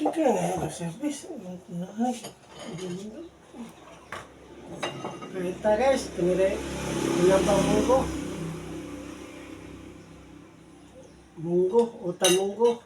Ika nga, service. Kahit guys, tumire. Ilang pa munggo. Munggo, utan munggo.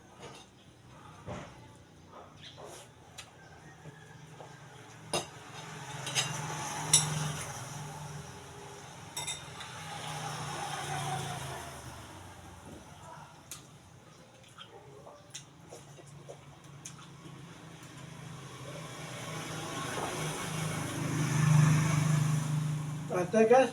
Aztecas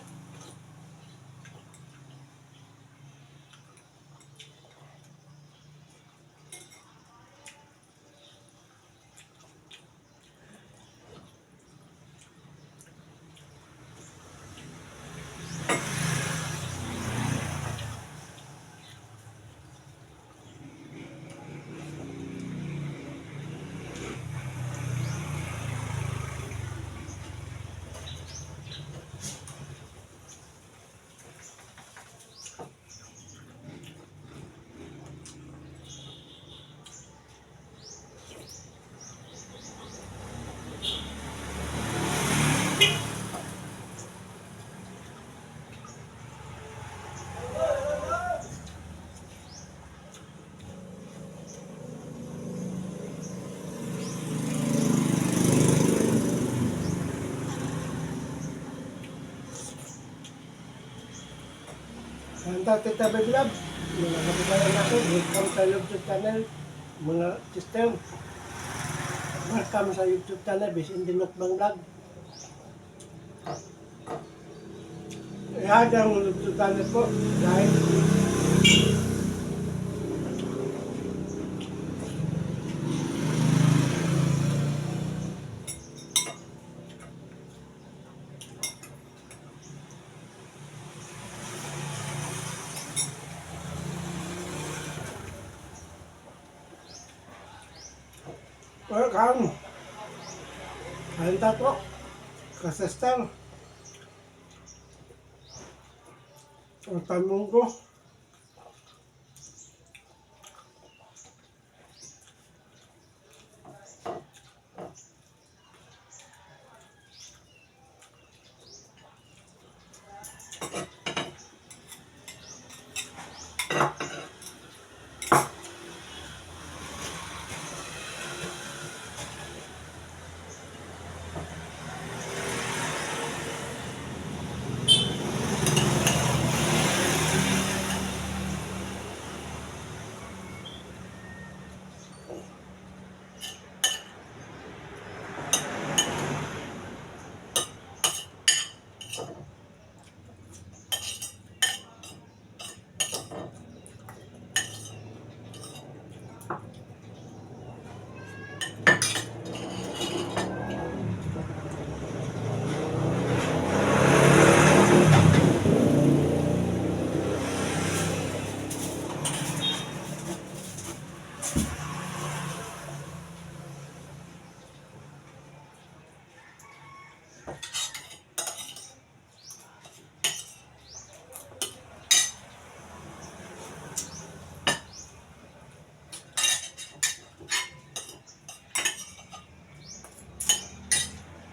guys, Santa Tita Beglab, mga kapibayan natin, welcome sa YouTube channel, mga system. Welcome sa YouTube channel, Bisin Dinok Bang Vlog. Yan ang YouTube channel ko, dahil welcome. Santa po, kasestel. Ang tanong ko,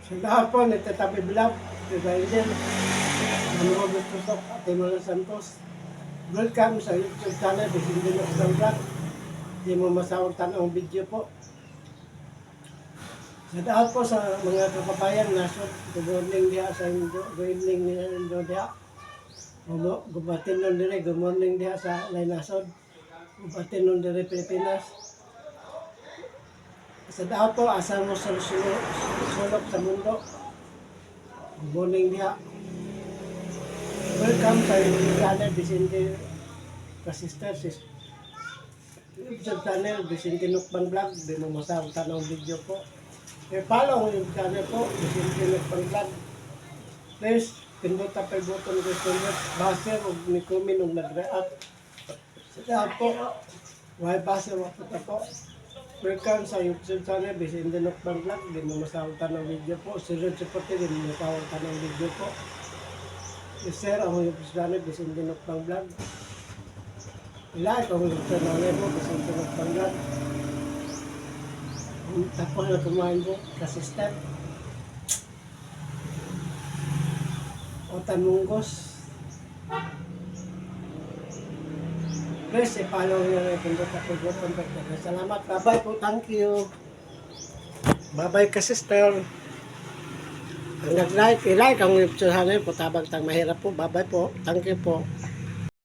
sa po, nagtatabi vlog, si Biden, ano ko gusto sa Ate Mala Santos. Welcome sa YouTube channel, Bisin Dinok Bang Vlog. Hindi mo masawag tanong video po. Sa lahat po sa mga kababayan na good morning diha sa Indo, good evening ni Indo diha. Gumo- Gubatin nun dire, morning diha sa Lainasod. Gubatin nun dire Pilipinas. Sa lahat po, asa mo sa sulok, sa mundo. Morning diha. Welcome sa channel, Vicente Kasister, sis. YouTube channel, Vicente Nukban Vlog. Di mo masawag tanong video po. E follow ang yung channel po, Vicente Vlog. Please, pinduta pa yung button ko sa inyo. Base, huwag ni kumin nung nag-react. Sa po, why base, wag po po. Welcome sa YouTube channel, Vicente Nukban Vlog. Di mo masawag tanong video po. Sunod support din, di mo masawag tanong video po. I-share ang YouTube channel, Vicente Nukban Vlog. I-like ang YouTube channel mo, Vicente Vlog. Tapos na kumain po, ka-sister. Otan Munggos. Please, i-follow nyo na yung pindot ako po. Salamat. Bye-bye po. Thank you. Bye-bye ka, sister. Nag-like, i-like ang YouTube channel po. Tabang tang mahirap po. Bye-bye po. Thank you po.